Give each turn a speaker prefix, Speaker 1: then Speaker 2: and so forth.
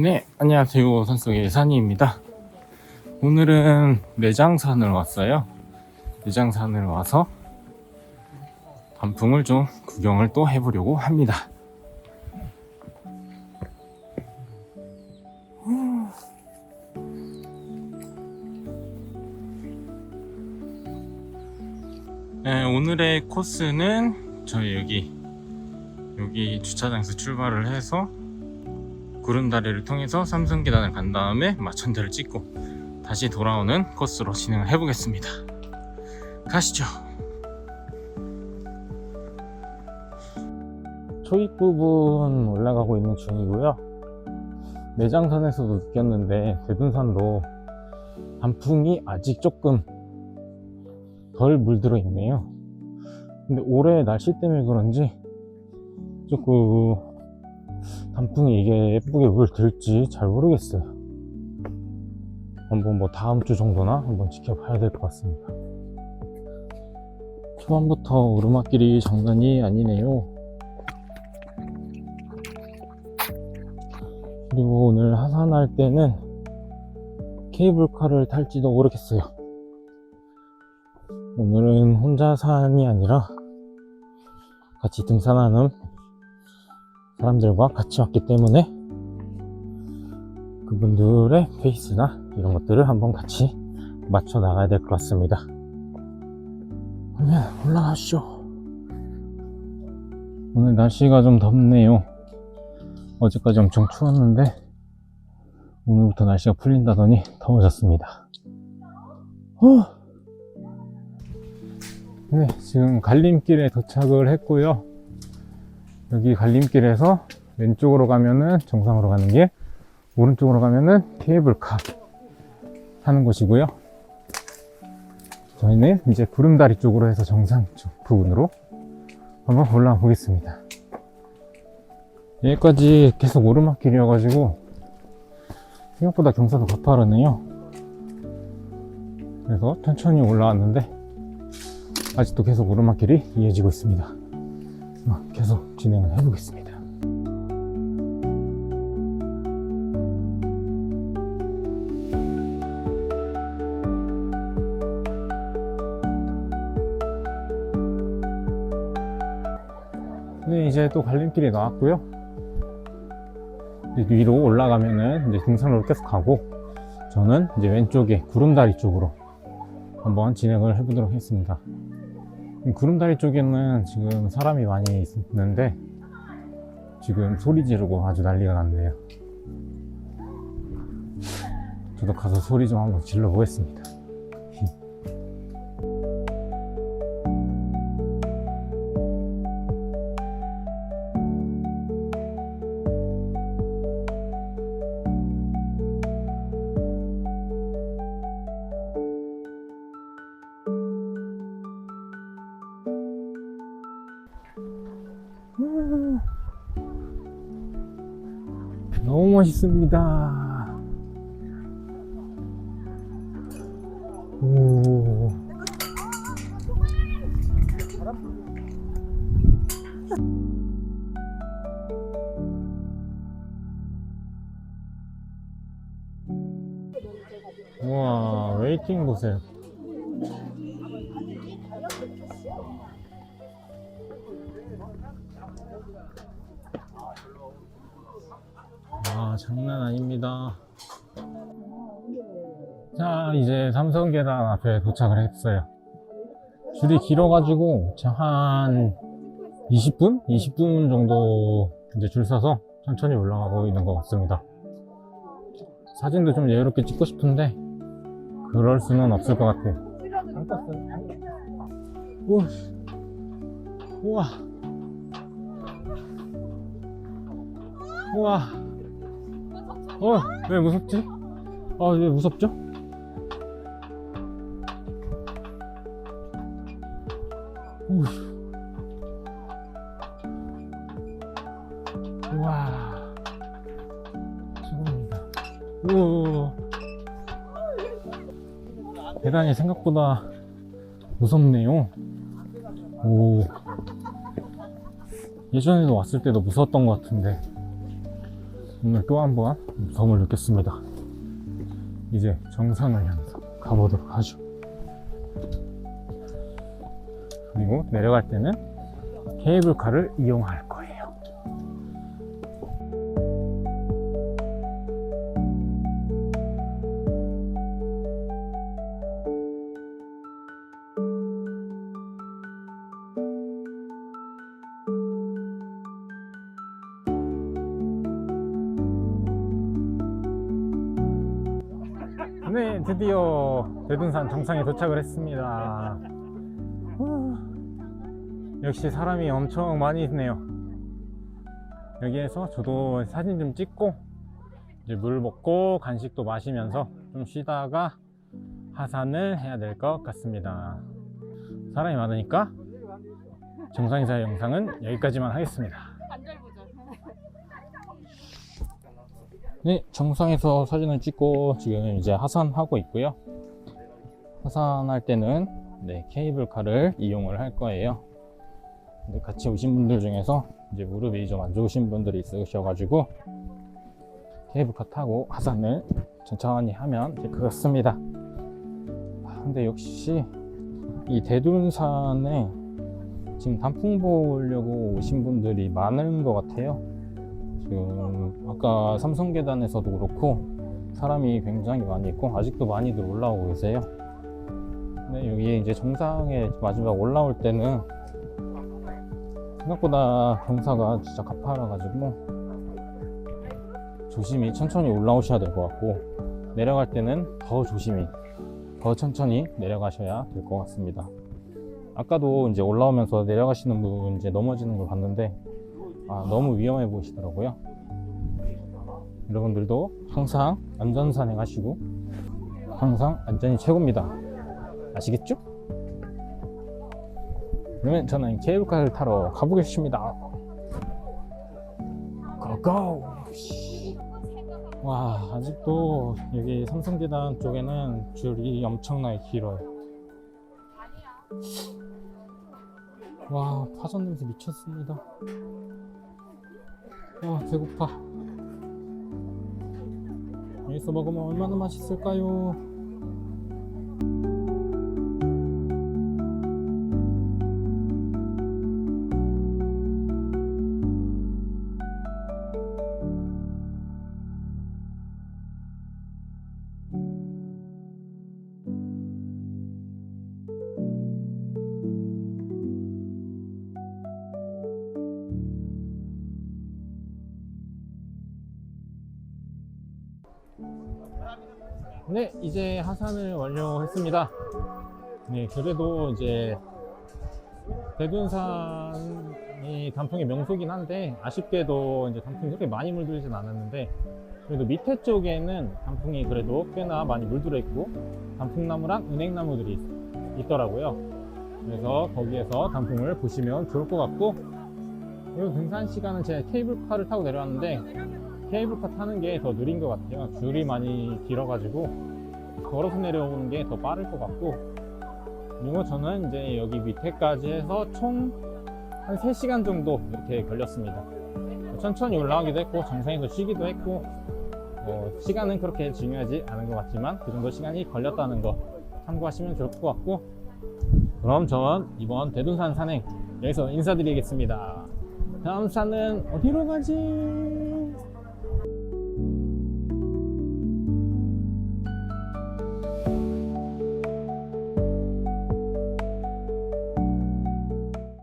Speaker 1: 네, 안녕하세요. 산속의 산이입니다. 오늘은 내장산을 왔어요. 내장산을 와서 단풍을 좀 구경을 또 해보려고 합니다. 네, 오늘의 코스는 저희 여기 여기 주차장에서 출발을 해서 구름다리를 통해서 삼성계단을 간 다음에 마천대를 찍고 다시 돌아오는 코스로 진행을 해보겠습니다. 가시죠. 초입 부분 올라가고 있는 중이고요. 내장산에서도 느꼈는데 대둔산도 단풍이 아직 조금 덜 물들어 있네요. 근데 올해 날씨 때문에 그런지 조금 단풍이 이게 예쁘게 물 들지 잘 모르겠어요. 한번 뭐 다음 주 정도나 한번 지켜봐야 될 것 같습니다. 초반부터 오르막길이 장난이 아니네요. 그리고 오늘 하산할 때는 케이블카를 탈지도 모르겠어요. 오늘은 혼자 산이 아니라 같이 등산하는 사람들과 같이 왔기 때문에 그분들의 페이스나 이런 것들을 한번 같이 맞춰 나가야 될 것 같습니다. 그러면 올라가시죠. 오늘 날씨가 좀 덥네요. 어제까지 엄청 추웠는데 오늘부터 날씨가 풀린다더니 더워졌습니다. 후. 네, 지금 갈림길에 도착을 했고요. 여기 갈림길에서 왼쪽으로 가면은 정상으로 가는 길, 오른쪽으로 가면은 케이블카 타는 곳이고요. 저희는 이제 구름다리 쪽으로 해서 정상 쪽 부분으로 한번 올라가 보겠습니다. 여기까지 계속 오르막길이어가지고 생각보다 경사도 가파르네요. 그래서 천천히 올라왔는데 아직도 계속 오르막길이 이어지고 있습니다. 어, 계속 진행을 해보겠습니다. 네, 이제 또 갈림길이 나왔고요. 위로 올라가면은 이제 등산로로 계속 가고 저는 이제 왼쪽에 구름다리 쪽으로 한번 진행을 해보도록 하겠습니다. 구름다리 쪽에는 지금 사람이 많이 있는데 지금 소리 지르고 아주 난리가 났네요. 저도 가서 소리 좀 한번 질러 보겠습니다. 너무 멋있습니다. 오. 우와, 웨이팅 보세요. 장난 아닙니다. 자, 이제 삼성 계단 앞에 도착을 했어요. 줄이 길어가지고, 한 20분? 20분 정도 이제 줄 서서 천천히 올라가고 있는 것 같습니다. 사진도 좀 여유롭게 찍고 싶은데, 그럴 수는 없을 것 같아요. 오, 우와. 우와. 어, 왜 무섭지? 아, 왜 무섭죠? 오. 우와. 최고입니다. 오. 대단히 생각보다 무섭네요. 오. 예전에도 왔을 때도 무서웠던 것 같은데. 오늘 또 한 번 무서움을 느꼈습니다. 이제 정상을 향해서 가보도록 하죠. 그리고 내려갈 때는 케이블카를 이용할 거 네, 드디어 대둔산 정상에 도착을 했습니다. 후, 역시 사람이 엄청 많이 있네요. 여기에서 저도 사진 좀 찍고 이제 물 먹고 간식도 마시면서 좀 쉬다가 하산을 해야 될 것 같습니다. 사람이 많으니까 정상에서의 영상은 여기까지만 하겠습니다. 네, 정상에서 사진을 찍고 지금 이제 하산하고 있고요. 하산할 때는 네, 케이블카를 이용을 할 거예요. 근데 같이 오신 분들 중에서 이제 무릎이 좀 안 좋으신 분들이 있으셔가지고 케이블카 타고 하산을 천천히 하면 될 것 같습니다. 아, 근데 역시 이 대둔산에 지금 단풍 보려고 오신 분들이 많은 것 같아요. 지금 아까 삼성 계단에서도 그렇고 사람이 굉장히 많이 있고 아직도 많이들 올라오고 계세요. 근데 여기 이제 정상에 마지막 올라올 때는 생각보다 경사가 진짜 가파라가지고 조심히 천천히 올라오셔야 될 것 같고 내려갈 때는 더 조심히 더 천천히 내려가셔야 될 것 같습니다. 아까도 이제 올라오면서 내려가시는 분 이제 넘어지는 걸 봤는데 아, 너무 위험해 보이시더라고요. 여러분들도 항상 안전 산행 하시고 항상 안전이 최고입니다. 아시겠죠? 그러면 저는 케이블카를 타러 가보겠습니다. 고고! 와, 아직도 여기 삼성계단 쪽에는 줄이 엄청나게 길어요. 와, 파전 냄새 미쳤습니다. 와, 배고파. 여기서 먹으면 얼마나 맛있을까요? 네, 이제 하산을 완료했습니다. 네, 그래도 이제 대둔산이 단풍의 명소긴 한데 아쉽게도 이제 단풍이 그렇게 많이 물들진 않았는데 그래도 밑에 쪽에는 단풍이 그래도 꽤나 많이 물들어 있고 단풍나무랑 은행나무들이 있- 있더라고요. 그래서 거기에서 단풍을 보시면 좋을 것 같고 그리고 등산 시간은 제가 케이블카를 타고 내려왔는데 케이블카 타는 게 더 느린 것 같아요. 줄이 많이 길어가지고 걸어서 내려오는 게 더 빠를 것 같고 그리고 저는 이제 여기 밑에까지 해서 총 한 3시간 정도 이렇게 걸렸습니다. 천천히 올라가기도 했고 정상에서 쉬기도 했고 뭐 시간은 그렇게 중요하지 않은 것 같지만 그 정도 시간이 걸렸다는 거 참고하시면 좋을 것 같고 그럼 전 이번 대둔산 산행 여기서 인사드리겠습니다. 다음 산은 어디로 가지?